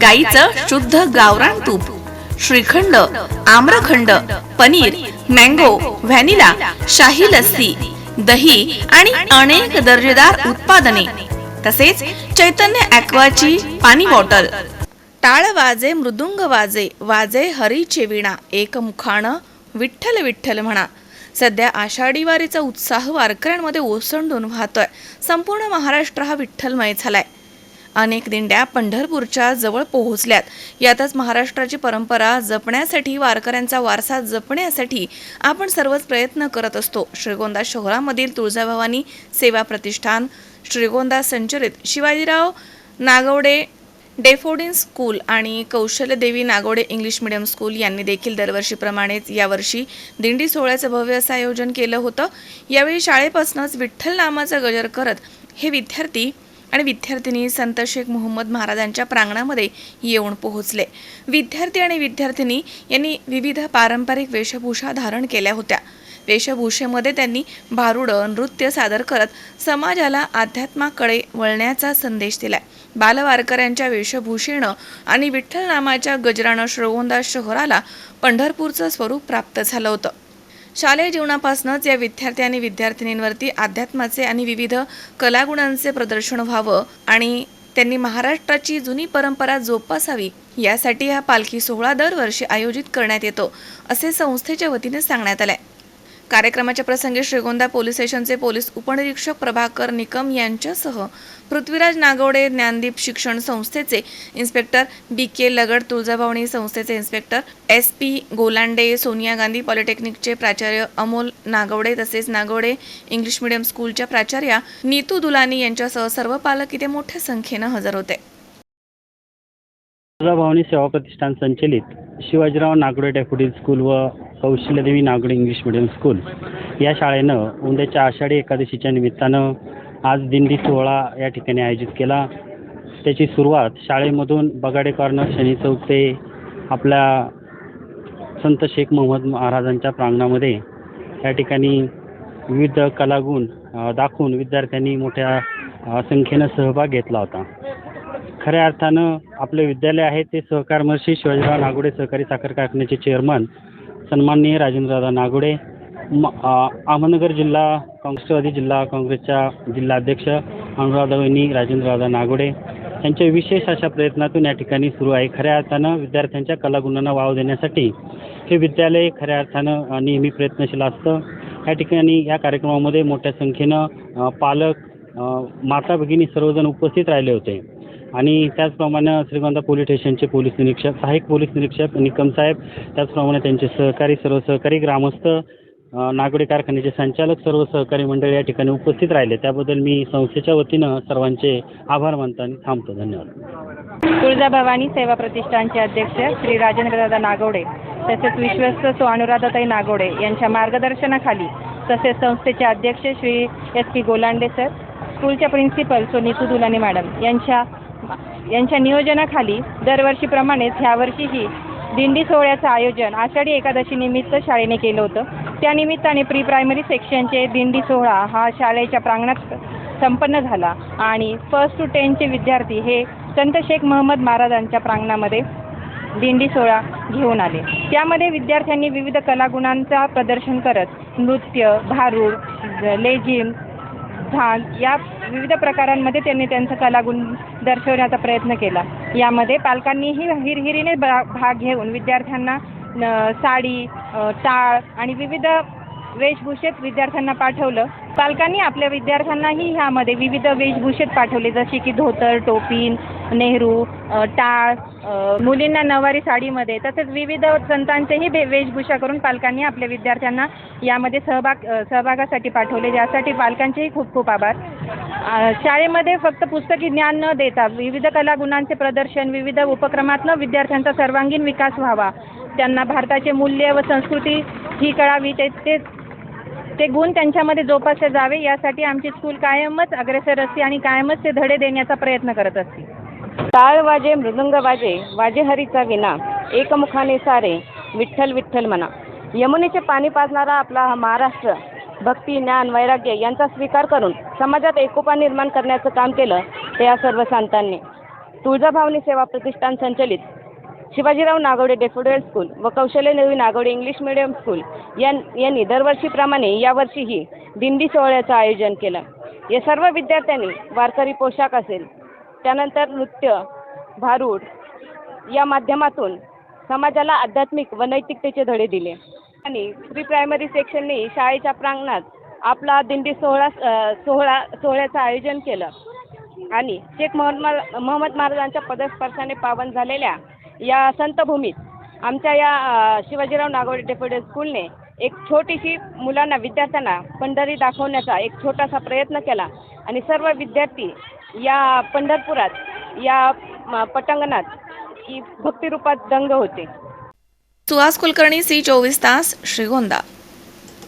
गाईचं शुद्ध गावरान तूप श्रीखंड आम्रखंड पनीर मँगो व्हॅनिला शाही लस्सी दही आणि अनेक दर्जेदार उत्पादने तसेच चैतन्य ॲक्वाची पाणी बॉटल. टाळ वाजे मृदुंग वाजे वाजे हरीचे विणा एकमुखानं विठ्ठल विठ्ठल म्हणा. सध्या आषाढी वारीचा उत्साह वारकऱ्यांमध्ये ओसंडून वाहतोय. संपूर्ण महाराष्ट्र हा विठ्ठलमय झालाय. अनेक दिंड्या पंढरपूरच्या जवळ पोहोचल्यात. यातच महाराष्ट्राची परंपरा जपण्यासाठी वारकऱ्यांचा वारसा जपण्यासाठी आपण सर्वच प्रयत्न करत असतो. श्रीगोंदा शहरामधील तुळजाभवानी सेवा प्रतिष्ठान श्रीगोंदा संचलित शिवाजीराव नागवडे डेफोडिन स्कूल आणि Kaushalyadevi Nagode English medium school यांनी देखील दरवर्षीप्रमाणेच यावर्षी दिंडी सोहळ्याचं भव्य असं आयोजन केलं होतं. यावेळी शाळेपासूनच विठ्ठल नामाचा गजर करत हे विद्यार्थी आणि विद्यार्थिनी संत शेख मोहम्मद महाराजांच्या प्रांगणामध्ये येऊन पोहोचले. विद्यार्थी आणि विद्यार्थिनी यांनी विविध पारंपरिक वेशभूषा धारण केल्या होत्या. वेशभूषेमध्ये त्यांनी भारुडं नृत्य सादर करत समाजाला अध्यात्माकडे वळण्याचा संदेश दिलाय. बालवारकऱ्यांच्या वेशभूषेनं आणि विठ्ठल नामाच्या गजरानं श्रवोंदा शहराला पंढरपूरचं स्वरूप प्राप्त झालं होतं. शालेय जीवनापासूनच या विद्यार्थी आणि विद्यार्थिनींवरती अध्यात्माचे आणि विविध कलागुणांचे प्रदर्शन व्हावं आणि त्यांनी महाराष्ट्राची जुनी परंपरा जोपासावी यासाठी हा पालखी सोहळा दरवर्षी आयोजित करण्यात येतो असे संस्थेच्या वतीने सांगण्यात आले कार्यक्रमाच्या प्रसंगी श्रीगोंदा पोलीस स्टेशनचे पोलीस उपनिरीक्षक प्रभाकर निकम यांच्यासह पृथ्वीराज नागवडे ज्ञानदीप शिक्षण संस्थेचे इन्स्पेक्टर बी के लगड तुळजाभवानी संस्थेचे inspector S P Golande Sonia Gandhi पॉलिटेक्निकचे प्राचार्य अमोल नागवडे तसेच नागवडे इंग्लिश मीडियम स्कूलच्या प्राचार्या नीतू दुलानी यांच्यासह सर्व पालक इथे मोठ्या संख्येनं हजर होते. तुळजाभवानी सेवा प्रतिष्ठान संचलित शिवाजीराव नागडे डेप्युटी स्कूल व Kaushalyadevi Nagade English medium school. या शाळेनं उद्याच्या आषाढी एकादशीच्या निमित्तानं आज दिंडी सोहळा या ठिकाणी आयोजित केला. त्याची सुरुवात शाळेमधून बगाडे कॉर्नर शनी चौक ते आपल्या संत शेख मोहम्मद महाराजांच्या प्रांगणामध्ये या ठिकाणी विविध कलागुण दाखवून विद्यार्थ्यांनी मोठ्या संख्येनं सहभाग घेतला होता. खऱ्या अर्थानं आपले विद्यालय आहे ते सहकारमर्शी शिवाजीराव नागोडे सहकारी साखर कारखान्याचे चेअरमन सन्माननीय राजेंद्रदादा नागोडे म अहमदनगर जिल्हा काँग्रेसवादी जिल्हा काँग्रेसच्या जिल्हाध्यक्ष अनुराधावहिनी राजेंद्रदादा नागोडे यांच्या विशेष अशा प्रयत्नातून या ठिकाणी सुरू आहे. खऱ्या अर्थानं विद्यार्थ्यांच्या कलागुणांना वाव देण्यासाठी हे विद्यालय खऱ्या अर्थानं नेहमी प्रयत्नशील असतं. या ठिकाणी या कार्यक्रमामध्ये मोठ्या संख्येनं पालक माता भगिनी सर्वजण उपस्थित राहिले होते. आणि त्याचप्रमाणे श्रीगोंदा पोलीस स्टेशनचे पोलीस निरीक्षक सहाय्यक पोलीस निरीक्षक निकम साहेब त्याचप्रमाणे त्यांचे सहकारी सर्व सहकारी ग्रामस्थ नागोडे कारखान्याचे संचालक सर्व सहकारी मंडळ या ठिकाणी उपस्थित राहिले. त्याबद्दल मी संस्थेच्या वतीनं सर्वांचे आभार मानतो आणि थांबतो. धन्यवाद. तुळजाभवानी सेवा प्रतिष्ठानचे अध्यक्ष श्री राजेंद्रदादा नागवडे तसेच विश्वस्त सो अनुराधाताई नागवडे यांच्या मार्गदर्शनाखाली तसेच संस्थेचे अध्यक्ष Shri S P Golande sir स्कूलच्या प्रिन्सिपल सो नीतू दुलाने मॅडम यांच्या यांच्या नियोजनाखाली दरवर्षीप्रमाणेच ह्यावर्षीही दिंडी सोहळ्याचं आयोजन आषाढी एकादशी निमित्त शाळेने केलं होतं. त्यानिमित्ताने प्री प्रायमरी सेक्शनचे दिंडी सोहळा हा शाळेच्या प्रांगणात संपन्न झाला आणि फर्स्ट टू टेनचे विद्यार्थी हे संत शेख महम्मद महाराजांच्या प्रांगणामध्ये दिंडी सोहळा घेऊन आले. त्यामध्ये विद्यार्थ्यांनी विविध कलागुणांचा प्रदर्शन करत नृत्य भारूड लेझिम झांज या विविध प्रकारांमध्ये त्यांनी त्यांचा कलागुण दर्शवण्याचा प्रयत्न केला. यामध्ये पालकांनीही हिरहिरीने भाग घेऊन विद्यार्थ्यांना न- साडी टाळ आणि विविध वेशभूषेत विद्यार्थ्यांना पाठवलं. पालकांनी आपल्या विद्यार्थ्यांनाही ह्यामध्ये विविध वेशभूषेत पाठवले जसे की धोतर टोपी नेहरू टाळ मुलींना नऊवारी साडीमध्ये तसेच विविध संतांचेही भे वेशभूषा करून पालकांनी आपल्या विद्यार्थ्यांना यामध्ये सहभाग सहभागासाठी पाठवले. यासाठी पालकांचेही खूप खूप आभार. शाळेमध्ये फक्त पुस्तकी ज्ञान न देता विविध कलागुणांचे प्रदर्शन विविध उपक्रमातनं विद्यार्थ्यांचा सर्वांगीण विकास व्हावा. त्यांना भारताचे मूल्य व संस्कृती ही कळावी ते ते ते गुण त्यांच्यामध्ये जोपासले जावे यासाठी आमची स्कूल कायमच अग्रेसर असते आणि कायमच ते धडे देण्याचा प्रयत्न करत असते. टाळ वाजे मृदंग वाजे वाजे हरीचा विना एकमुखाने सारे विठ्ठल विठ्ठल म्हणा यमुनेचे पाणी पाजणारा आपला हा महाराष्ट्र भक्ती ज्ञान वैराग्य यांचा स्वीकार करून समाजात एकोपा निर्माण करण्याचं काम केलं ते या सर्व संतांनी. तुळजाभावनी सेवा प्रतिष्ठान संचलित शिवाजीराव नागवडे डेफोडियल स्कूल व कौशल्य नवी नागवडे इंग्लिश मिडियम स्कूल यां यांनी दरवर्षीप्रमाणे यावर्षीही दिंडी सोहळ्याचं आयोजन केलं. या सर्व विद्यार्थ्यांनी वारकरी पोशाख असेल त्यानंतर नृत्य भारूड या माध्यमातून समाजाला आध्यात्मिक व नैतिकतेचे धडे दिले. आणि प्री प्रायमरी सेक्शनने शाळेच्या प्रांगणात आपला दिंडी सोहळा सोहळा सोहळ्याचं आयोजन केलं. आणि शेख मोहम्मद मोहम्मद महाराजांच्या पदस्पर्शाने पावन झालेल्या या संतभूमीत आमच्या या शिवाजीराव नागवडे डेप्युटी स्कूलने एक छोटीशी मुलांना विद्यार्थ्यांना पंढरी दाखवण्याचा एक छोटासा प्रयत्न केला आणि सर्व विद्यार्थी या पंढरपुरात या पटांगणात की भक्तिरूपात दंग होते. सुहास कुलकर्णी सी चोवीस तास श्रीगोंदा.